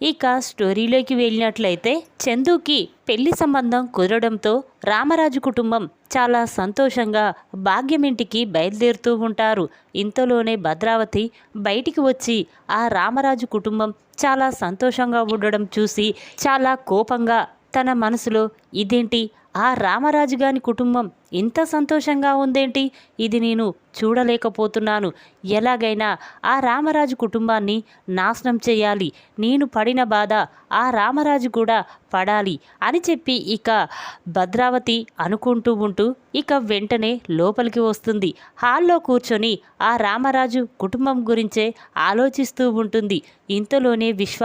ఇక స్టోరీలోకి వెళ్ళినట్లయితే చందుకి పెళ్ళి సంబంధం కుదరడంతో రామరాజు కుటుంబం చాలా సంతోషంగా భాగ్యమింటికి బయలుదేరుతూ ఉంటారు. ఇంతలోనే భద్రావతి బయటికి వచ్చి ఆ రామరాజు కుటుంబం చాలా సంతోషంగా ఉండడం చూసి చాలా కోపంగా తన మనసులో ఇదేంటి ఆ రామరాజు గాని కుటుంబం ఇంత సంతోషంగా ఉందేంటి? ఇది నేను చూడలేకపోతున్నాను. ఎలాగైనా ఆ రామరాజు కుటుంబాన్ని నాశనం చేయాలి. నేను పడిన బాధ ఆ రామరాజు కూడా పడాలి అని చెప్పి ఇక భద్రావతి అనుకుంటూ ఉంటూ ఇక వెంటనే లోపలికి వస్తుంది. హాల్లో కూర్చొని ఆ రామరాజు కుటుంబం గురించే ఆలోచిస్తూ ఉంటుంది. ఇంతలోనే విశ్వ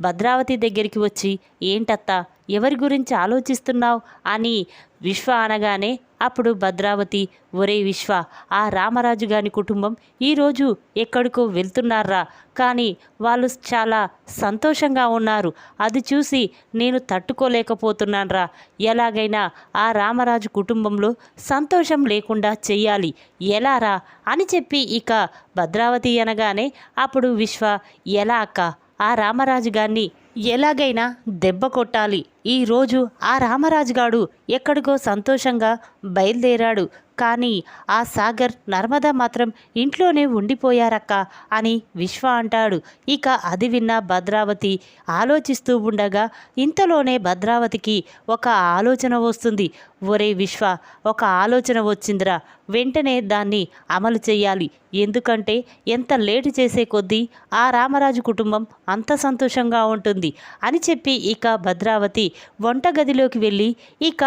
భద్రావతి దగ్గరికి వచ్చి ఏంటత్తా? ఎవరి గురించి ఆలోచిస్తున్నావు? అని విశ్వ అనగానే అప్పుడు భద్రావతి ఒరే విశ్వ ఆ రామరాజు గారి కుటుంబం ఈరోజు ఎక్కడికో వెళ్తున్నారా కానీ వాళ్ళు చాలా సంతోషంగా ఉన్నారు. అది చూసి నేను తట్టుకోలేకపోతున్నానరా. ఎలాగైనా ఆ రామరాజు కుటుంబంలో సంతోషం లేకుండా చెయ్యాలి. ఎలారా? అని చెప్పి ఇక భద్రావతి అనగానే అప్పుడు విశ్వ ఎలా అక్క? ఆ రామరాజు గారిని ఎలాగైనా దెబ్బ కొట్టాలి. ఈరోజు ఆ రామరాజు గాడు ఎక్కడికో సంతోషంగా బయలుదేరాడు. కానీ ఆ సాగర్ నర్మద మాత్రం ఇంట్లోనే ఉండిపోయారక్క అని విశ్వ అంటాడు. ఇక అది విన్న భద్రావతి ఆలోచిస్తూ ఉండగా ఇంతలోనే భద్రావతికి ఒక ఆలోచన వస్తుంది. ఒరే విశ్వ ఒక ఆలోచన వచ్చిందిరా. వెంటనే దాన్ని అమలు చేయాలి. ఎందుకంటే ఎంత లేటు చేసే కొద్దీ ఆ రామరాజు కుటుంబం అంత సంతోషంగా ఉంటుంది అని చెప్పి ఇక భద్రావతి వంటగదిలోకి వెళ్ళి ఇక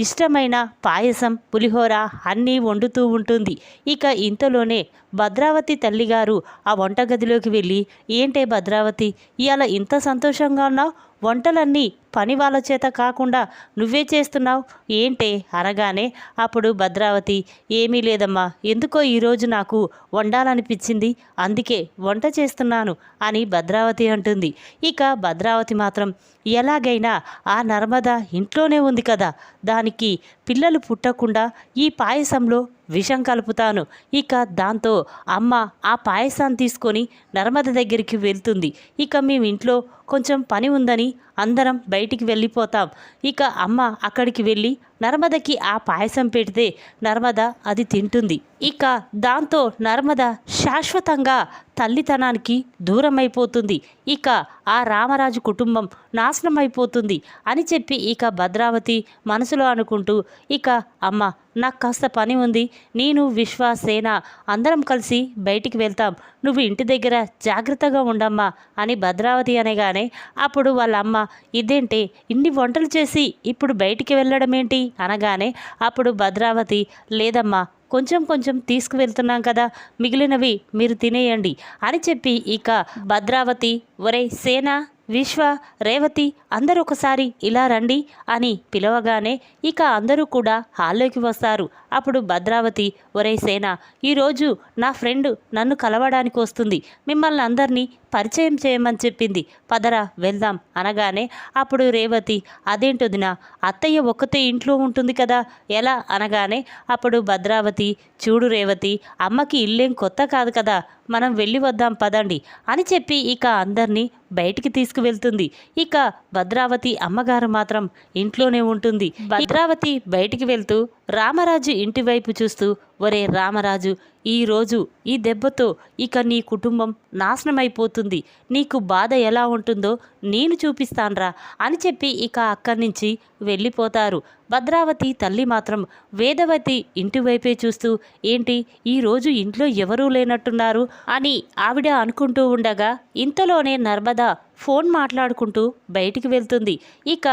ఇష్టమైన పాయసం పులిహోర అన్నీ వండుతూ ఉంటుంది. ఇక ఇంతలోనే భద్రావతి తల్లిగారు ఆ వంటగదిలోకి వెళ్ళి ఏంటే భద్రావతి? ఇవాళ ఇంత సంతోషంగా ఉన్నావు? వంటలన్నీ పని వాళ్ళ చేత కాకుండా నువ్వే చేస్తున్నావు? ఏంటే? అనగానే అప్పుడు భద్రావతి ఏమీ లేదమ్మా ఎందుకో ఈరోజు నాకు వండాలనిపించింది అందుకే వంట చేస్తున్నాను అని భద్రావతి అంటుంది. ఇక భద్రావతి మాత్రం ఎలాగైనా ఆ నర్మద ఇంట్లోనే ఉంది కదా దానికి పిల్లలు పుట్టకుండా ఈ పాయసంలో విషం కలుపుతాను. ఇక దాంతో అమ్మ ఆ పాయసాన్ని తీసుకొని నర్మద దగ్గరికి వెళ్తుంది. ఇక మేము ఇంట్లో కొంచెం పని ఉందని అందరం బయటికి వెళ్ళిపోతాం. ఇక అమ్మ అక్కడికి వెళ్ళి నర్మదకి ఆ పాయసం పెడితే నర్మద అది తింటుంది. ఇక దాంతో నర్మద శాశ్వతంగా తల్లితనానికి దూరం అయిపోతుంది ఇక ఆ రామరాజు కుటుంబం నాశనం అయిపోతుంది అని చెప్పి ఇక భద్రావతి మనసులో అనుకుంటూ ఇక అమ్మ నాకు కాస్త పని ఉంది. నేను విశ్వ సేన అందరం కలిసి బయటికి వెళ్తాం. నువ్వు ఇంటి దగ్గర జాగ్రత్తగా ఉండమ్మా అని భద్రావతి అనగానే అప్పుడు వాళ్ళ అమ్మ ఇదేంటి? ఇన్ని వంటలు చేసి ఇప్పుడు బయటికి వెళ్ళడం ఏంటి అనగానే అప్పుడు భద్రావతి లేదమ్మా కొంచెం కొంచెం తీసుకువెళ్తున్నాం కదా మిగిలినవి మీరు తినేయండి అని చెప్పి ఇక భద్రావతి ఒరే సేన? విశ్వ రేవతి అందరూ ఒకసారి ఇలా రండి అని పిలవగానే ఇక అందరూ కూడా హాల్లోకి వస్తారు. అప్పుడు భద్రావతి ఒరే సేన ఈరోజు నా ఫ్రెండ్ నన్ను కలవడానికి వస్తుంది. మిమ్మల్ని అందరినీ పరిచయం చేయమని చెప్పింది. పదరా వెళ్దాం అనగానే అప్పుడు రేవతి అదేంటొదిన అత్తయ్య ఒక్కతే ఇంట్లో ఉంటుంది కదా ఎలా? అనగానే అప్పుడు భద్రావతి చూడు రేవతి అమ్మకి ఇల్లేం కొత్త కాదు కదా మనం వెళ్ళి వద్దాం పదండి అని చెప్పి ఇక అందరినీ బయటికి తీసుకువెళ్తుంది. ఇక భద్రావతి అమ్మగారు మాత్రం ఇంట్లోనే ఉంటుంది. భద్రావతి బయటికి వెళ్తూ రామరాజు ఇంటి వైపు చూస్తూ ఒరే రామరాజు ఈరోజు ఈ దెబ్బతో ఇక నీ కుటుంబం నాశనమైపోతుంది. నీకు బాధ ఎలా ఉంటుందో నేను చూపిస్తాన్రా అని చెప్పి ఇక అక్కడి నుంచి వెళ్ళిపోతారు. భద్రావతి తల్లి మాత్రం వేదవతి ఇంటివైపే చూస్తూ ఏంటి ఈరోజు ఇంట్లో ఎవరూ లేనట్టున్నారు? అని ఆవిడ అనుకుంటూ ఉండగా ఇంతలోనే నర్మదా ఫోన్ మాట్లాడుకుంటూ బయటికి వెళ్తుంది. ఇక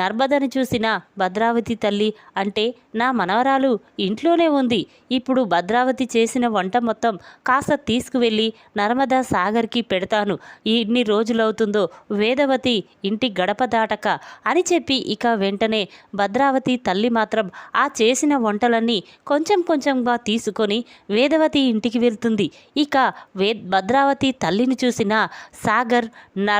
నర్మదని చూసిన భద్రావతి తల్లి అంటే నా మనవరాలు ఇంట్లోనే ఉంది. ఇప్పుడు భద్రావతి చేసిన వంట మొత్తం కాస్త తీసుకువెళ్ళి నర్మదా సాగర్కి పెడతాను. ఇన్ని రోజులవుతుందో వేదవతి ఇంటి గడప దాటక అని చెప్పి ఇక వెంటనే భద్రావతి తల్లి మాత్రం ఆ చేసిన వంటలన్నీ కొంచెం కొంచెంగా తీసుకొని వేదవతి ఇంటికి వెళ్తుంది. ఇక వే భద్రావతి తల్లిని చూసిన సాగర్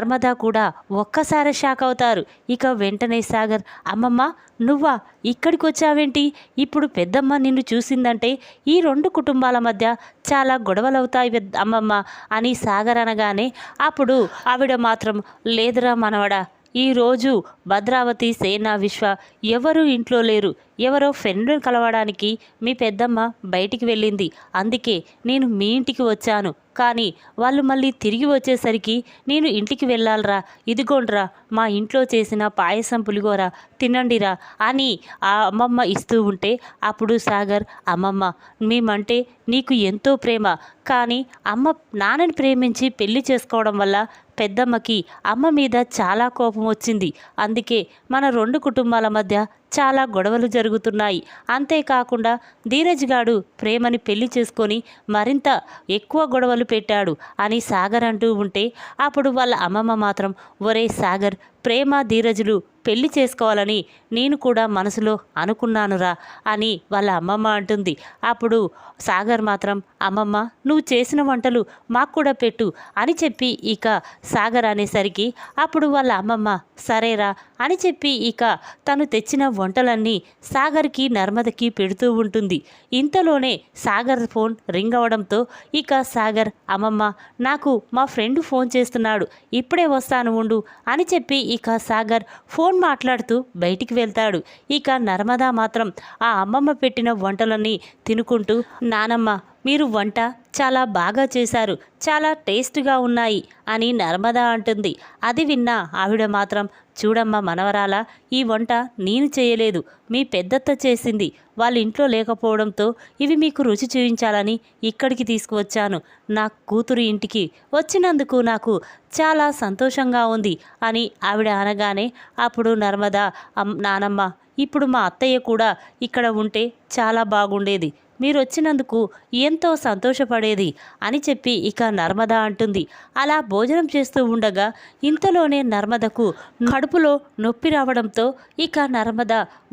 నర్మదా కూడా ఒక్కసారి షాక్ అవుతారు. ఇక వెంటనే సాగర్ అమ్మమ్మ నువ్వా? ఇక్కడికి వచ్చావేంటి? ఇప్పుడు పెద్దమ్మ నిన్ను చూసిందంటే ఈ రెండు కుటుంబాల మధ్య చాలా గొడవలవుతాయి పెద్ద అమ్మమ్మ అని సాగర్ అనగానే అప్పుడు ఆవిడ మాత్రం లేదురా మనవడా ఈరోజు భద్రావతి సేనా విశ్వ ఎవరు ఇంట్లో లేరు. ఎవరో ఫ్రెండ్ని కలవడానికి మీ పెద్దమ్మ బయటికి వెళ్ళింది. అందుకే నేను మీ ఇంటికి వచ్చాను. కానీ వాళ్ళు మళ్ళీ తిరిగి వచ్చేసరికి నేను ఇంటికి వెళ్ళాలరా ఇదిగోండ్రా మా ఇంట్లో చేసిన పాయసం పులిగోర తినండిరా అని ఆ అమ్మమ్మ ఇస్తూ ఉంటే అప్పుడు సాగర్ అమ్మమ్మ మేమంటే నీకు ఎంతో ప్రేమ. కానీ అమ్మ నాన్నని ప్రేమించి పెళ్ళి చేసుకోవడం వల్ల పెద్దమ్మకి అమ్మ మీద చాలా కోపం వచ్చింది. అందుకే మన రెండు కుటుంబాల మధ్య చాలా గొడవలు జరుగుతున్నాయి. అంతేకాకుండా ధీరజ్ గాడు ప్రేమని పెళ్ళి చేసుకొని మరింత ఎక్కువ గొడవలు పెట్టాడు అని సాగర్ అంటూ ఉంటే అప్పుడు వాళ్ళ అమ్మమ్మ మాత్రం ఒరే సాగర్ ప్రేమ ధీరజులు పెళ్ళి చేసుకోవాలని నేను కూడా మనసులో అనుకున్నానురా అని వాళ్ళ అమ్మమ్మ అంటుంది. అప్పుడు సాగర్ మాత్రం అమ్మమ్మ నువ్వు చేసిన వంటలు మాకు కూడా పెట్టు అని చెప్పి ఇక సాగర్ అనేసరికి అప్పుడు వాళ్ళ అమ్మమ్మ సరేరా అని చెప్పి ఇక తను తెచ్చిన వంటలన్నీ సాగర్కి నర్మదకి పెడుతూ ఉంటుంది. ఇంతలోనే సాగర్ ఫోన్ రింగ్ అవడంతో ఇక సాగర్ అమ్మమ్మ నాకు మా ఫ్రెండ్ ఫోన్ చేస్తున్నాడు ఇప్పుడే వస్తాను ఉండు అని చెప్పి ఇక సాగర్ ఫోన్ మాట్లాడుతూ బయటికి వెళ్తాడు. ఇక నర్మదా మాత్రం ఆ అమ్మమ్మ పెట్టిన వంటలన్నీ తినుకుంటూ నానమ్మ మీరు వంట చాలా బాగా చేశారు. చాలా టేస్ట్గా ఉన్నాయి అని నర్మదా అంటుంది. అది విన్న ఆవిడ మాత్రం చూడమ్మా మనవరాల ఈ వంట నేను చేయలేదు మీ పెద్దత్త చేసింది. వాళ్ళ ఇంట్లో లేకపోవడంతో ఇవి మీకు రుచి చూపించాలని ఇక్కడికి తీసుకువచ్చాను. నా కూతురు ఇంటికి వచ్చినందుకు నాకు చాలా సంతోషంగా ఉంది అని ఆవిడ అనగానే అప్పుడు నర్మదా అమ్- నానమ్మ ఇప్పుడు మా అత్తయ్య కూడా ఇక్కడ ఉంటే చాలా బాగుండేది. మీరు వచ్చినందుకు ఎంతో సంతోషపడేది అని చెప్పి ఇక నర్మద అంటుంది. అలా భోజనం చేస్తూ ఉండగా ఇంతలోనే నర్మదకు కడుపులో నొప్పి రావడంతో ఇక నర్మద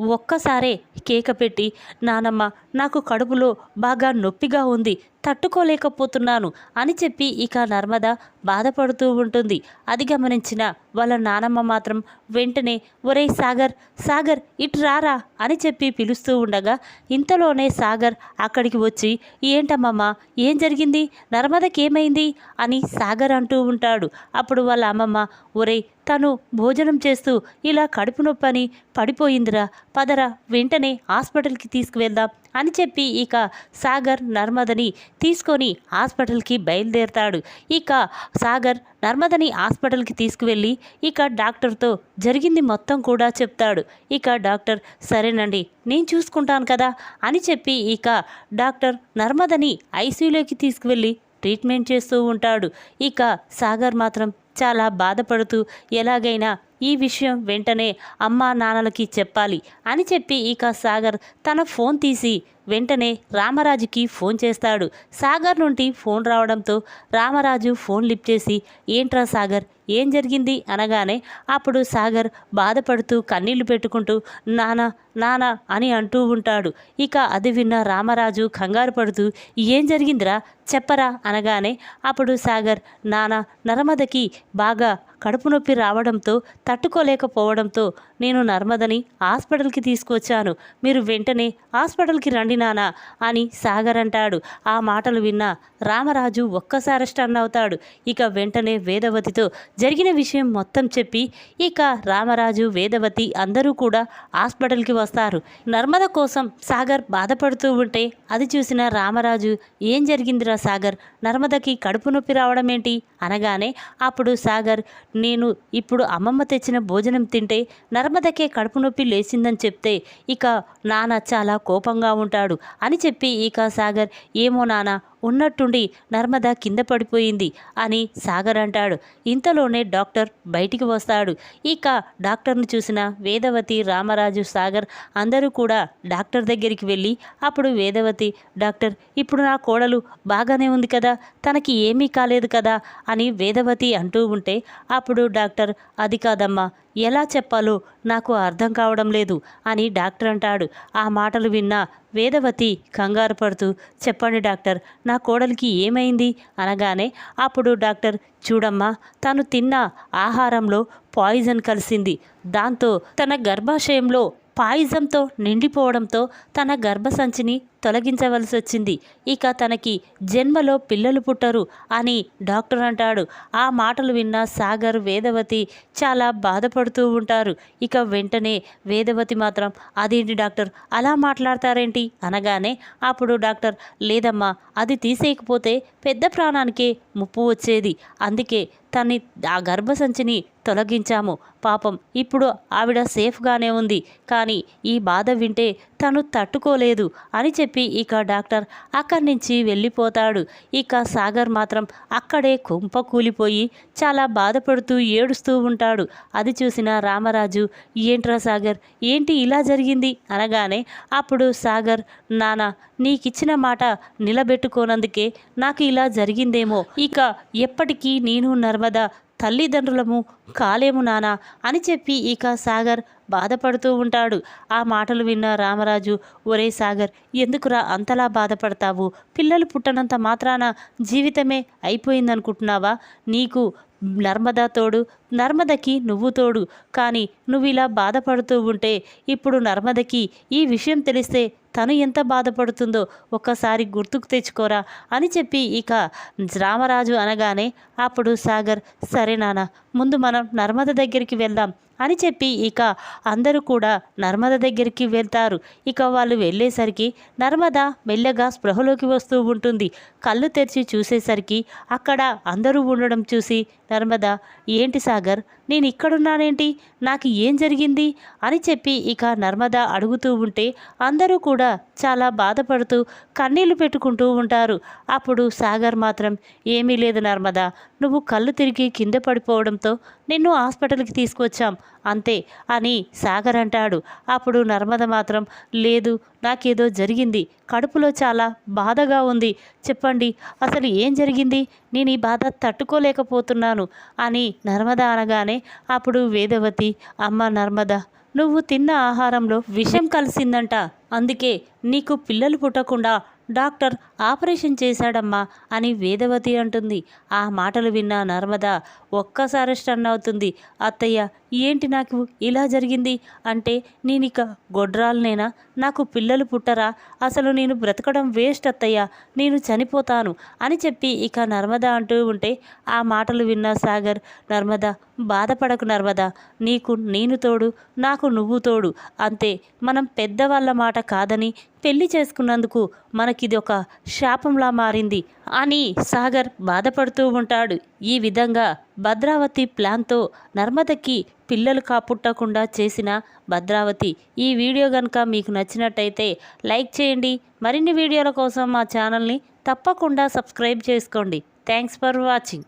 ఒక్కసారే కేక పెట్టి నానమ్మ నాకు కడుపులో బాగా నొప్పిగా ఉంది తట్టుకోలేకపోతున్నాను అని చెప్పి ఇక నర్మద బాధపడుతూ ఉంటుంది. అది గమనించిన వాళ్ళ నానమ్మ మాత్రం వెంటనే ఒరేయ్ సాగర్ సాగర్ ఇటు రారా? అని చెప్పి పిలుస్తూ ఉండగా ఇంతలోనే సాగర్ అక్కడికి వచ్చి ఏంటమ్మమ్మ ఏం జరిగింది? నర్మదకేమైంది? అని సాగర్ అంటూ ఉంటాడు. అప్పుడు వాళ్ళ అమ్మమ్మ ఒరేయ్ తను భోజనం చేస్తూ ఇలా కడుపు నొప్పని పడిపోయిందిరా. పదరా వెంటనే హాస్పిటల్కి తీసుకువెళ్దాం. అని చెప్పి ఇక సాగర్ నర్మదని తీసుకొని హాస్పిటల్కి బయలుదేరతాడు. ఇక సాగర్ నర్మదని హాస్పిటల్కి తీసుకువెళ్ళి ఇక డాక్టర్తో జరిగింది మొత్తం కూడా చెప్తాడు. ఇక డాక్టర్ సరేనండి నేను చూసుకుంటాను కదా అని చెప్పి ఇక డాక్టర్ నర్మదని ఐసీయూలోకి తీసుకువెళ్ళి ట్రీట్మెంట్ చేస్తూ ఉంటాడు. ఇక సాగర్ మాత్రం చాలా బాధపడుతూ ఎలాగైనా ఈ విషయం వెంటనే అమ్మా నాన్నలకి చెప్పాలి అని చెప్పి ఇక సాగర్ తన ఫోన్ తీసి వెంటనే రామరాజుకి ఫోన్ చేస్తాడు. సాగర్ నుండి ఫోన్ రావడంతో రామరాజు ఫోన్ లిఫ్ట్ చేసి ఏంట్రా సాగర్ ఏం జరిగింది? అనగానే అప్పుడు సాగర్ బాధపడుతూ కన్నీళ్ళు పెట్టుకుంటూ నానా నానా అని అంటూ ఉంటాడు. ఇక అది విన్న రామరాజు కంగారు పడుతూ ఏం జరిగిందిరా? చెప్పరా? అనగానే అప్పుడు సాగర్ నానా నర్మదకి బాగా కడుపు నొప్పి రావడంతో తట్టుకోలేకపోవడంతో నేను నర్మదని హాస్పిటల్కి తీసుకొచ్చాను. మీరు వెంటనే హాస్పిటల్కి రండి నానా అని సాగర్ అంటాడు. ఆ మాటలు విన్న రామరాజు ఒక్కసారి స్టన్ అవుతాడు. ఇక వెంటనే వేదవతితో జరిగిన విషయం మొత్తం చెప్పి ఇక రామరాజు వేదవతి అందరూ కూడా హాస్పిటల్కి వస్తారు. నర్మద కోసం సాగర్ బాధపడుతూ ఉంటే అది చూసిన రామరాజు ఏం జరిగిందిరా సాగర్? నర్మదకి కడుపు నొప్పి రావడం ఏంటి అనగానే అప్పుడు సాగర్ నేను ఇప్పుడు అమ్మమ్మ తెచ్చిన భోజనం తింటే నర్మదకే కడుపు నొప్పి లేచిందని చెప్తే ఇక నాన్న చాలా కోపంగా ఉంటాడు అని చెప్పి ఇక సాగర్ ఏమో నాన్న ఉన్నట్టుండి నర్మద కింద పడిపోయింది అని సాగర్ అంటాడు. ఇంతలోనే డాక్టర్ బయటికి వస్తాడు. ఇక డాక్టర్ను చూసిన వేదవతి రామరాజు సాగర్ అందరూ కూడా డాక్టర్ దగ్గరికి వెళ్ళి అప్పుడు వేదవతి డాక్టర్ ఇప్పుడు నా కోడలు బాగానే ఉంది కదా తనకి ఏమీ కాలేదు కదా అని వేదవతి అంటూ ఉంటే అప్పుడు డాక్టర్ అది కాదమ్మా ఎలా చెప్పాలో నాకు అర్థం కావడం లేదు అని డాక్టర్ అంటాడు. ఆ మాటలు విన్న వేదవతి కంగారు పడుతూ చెప్పండి డాక్టర్ నా కోడలికి ఏమైంది? అనగానే అప్పుడు డాక్టర్ చూడమ్మా తను తిన్న ఆహారంలో పాయిజన్ కలిసింది. దాంతో తన గర్భాశయంలో పాయిజంతో నిండిపోవడంతో తన గర్భసంచిని తొలగించవలసి వచ్చింది. ఇక తనకి జన్మలో పిల్లలు పుట్టరు అని డాక్టర్ అంటాడు. ఆ మాటలు విన్న సాగర్ వేదవతి చాలా బాధపడుతూ ఉంటారు. ఇక వెంటనే వేదవతి మాత్రం అదేంటి డాక్టర్? అలా మాట్లాడతారేంటి? అనగానే అప్పుడు డాక్టర్ లేదమ్మా అది తీసేయకపోతే పెద్ద ప్రాణానికే ముప్పు వచ్చేది. అందుకే తన్ని ఆ గర్భసంచిని తొలగించాము. పాపం ఇప్పుడు ఆవిడ సేఫ్గానే ఉంది. కానీ ఈ బాధ వింటే తను తట్టుకోలేదు అని చెప్పి ఇక డాక్టర్ అక్కడి నుంచి వెళ్ళిపోతాడు. ఇక సాగర్ మాత్రం అక్కడే కుంప కూలిపోయి చాలా బాధపడుతూ ఏడుస్తూ ఉంటాడు. అది చూసిన రామరాజు ఏంట్రా సాగర్ ఏంటి ఇలా జరిగింది? అనగానే అప్పుడు సాగర్ నానా నీకిచ్చిన మాట నిలబెట్టుకోనందుకే నాకు ఇలా జరిగిందేమో. ఇక ఎప్పటికీ నేను నర్మదా తల్లిదండ్రులము కాలేము నానా అని చెప్పి ఇక సాగర్ బాధపడుతూ ఉంటాడు. ఆ మాటలు విన్న రామరాజు ఒరే సాగర్ ఎందుకురా అంతలా బాధపడతావు? పిల్లలు పుట్టనంత మాత్రాన జీవితమే అయిపోయిందనుకుంటున్నావా? నీకు నర్మదా తోడు నర్మదకి నువ్వు తోడు. కానీ నువ్వు ఇలా బాధపడుతూ ఉంటే ఇప్పుడు నర్మదకి ఈ విషయం తెలిస్తే తను ఎంత బాధపడుతుందో ఒక్కసారి గుర్తుకు తెచ్చుకోరా అని చెప్పి ఇక రామరాజు అనగానే అప్పుడు సాగర్ సరే నాన్న ముందు మనం నర్మద దగ్గరికి వెళ్దాం అని చెప్పి ఇక అందరూ కూడా నర్మద దగ్గరికి వెళ్తారు. ఇక వాళ్ళు వెళ్ళేసరికి నర్మద మెల్లగా స్పృహలోకి వస్తూ ఉంటుంది. కళ్ళు తెరిచి చూసేసరికి అక్కడ అందరూ ఉండడం చూసి నర్మద ఏంటి సాగర్? నేను ఇక్కడున్నానేంటి? నాకు ఏం జరిగింది? అని చెప్పి ఇక నర్మద అడుగుతూ ఉంటే అందరూ కూడా చాలా బాధపడుతూ కన్నీళ్ళు పెట్టుకుంటూ ఉంటారు. అప్పుడు సాగర్ మాత్రం ఏమీ లేదు నర్మద నువ్వు కళ్ళు తిరిగి కింద పడిపోవడంతో నిన్ను హాస్పిటల్కి తీసుకొచ్చాం. అంతే అని సాగర్ అంటాడు. అప్పుడు నర్మద మాత్రం లేదు నాకేదో జరిగింది. కడుపులో చాలా బాధగా ఉంది. చెప్పండి అసలు ఏం జరిగింది? నేను ఈ బాధ తట్టుకోలేకపోతున్నాను అని నర్మద అనగానే అప్పుడు వేదవతి అమ్మ నర్మద నువ్వు తిన్న ఆహారంలో విషం కలిసిందంట. అందుకే నీకు పిల్లలు పుట్టకుండా డాక్టర్ ఆపరేషన్ చేశాడమ్మా అని వేదవతి అంటుంది. ఆ మాటలు విన్న నర్మద ఒక్కసారి స్టన్ అవుతుంది. అత్తయ్య ఏంటి నాకు ఇలా జరిగింది? అంటే నేను ఇక గొడ్రాలనేనా? నాకు పిల్లలు పుట్టరా? అసలు నేను బ్రతకడం వేస్ట్ అత్తయ్య. నేను చనిపోతాను అని చెప్పి ఇక నర్మద అంటూ ఉంటే ఆ మాటలు విన్న సాగర్ నర్మద బాధపడకు నర్మదా నీకు నేను తోడు నాకు నువ్వు తోడు. అంతే మనం పెద్దవాళ్ళ మాట కాదని పెళ్ళి చేసుకున్నందుకు మనకిది ఒక శాపంలా మారింది అని సాగర్ బాధపడుతూ ఉంటాడు. ఈ విధంగా భద్రావతి ప్లాన్తో నర్మదకి పిల్లలు కాపుట్టకుండా చేసిన భద్రావతి. ఈ వీడియో కనుక మీకు నచ్చినట్టయితే లైక్ చేయండి. మరిన్ని వీడియోల కోసం మా ఛానల్ని తప్పకుండా సబ్స్క్రైబ్ చేసుకోండి. Thanks for watching.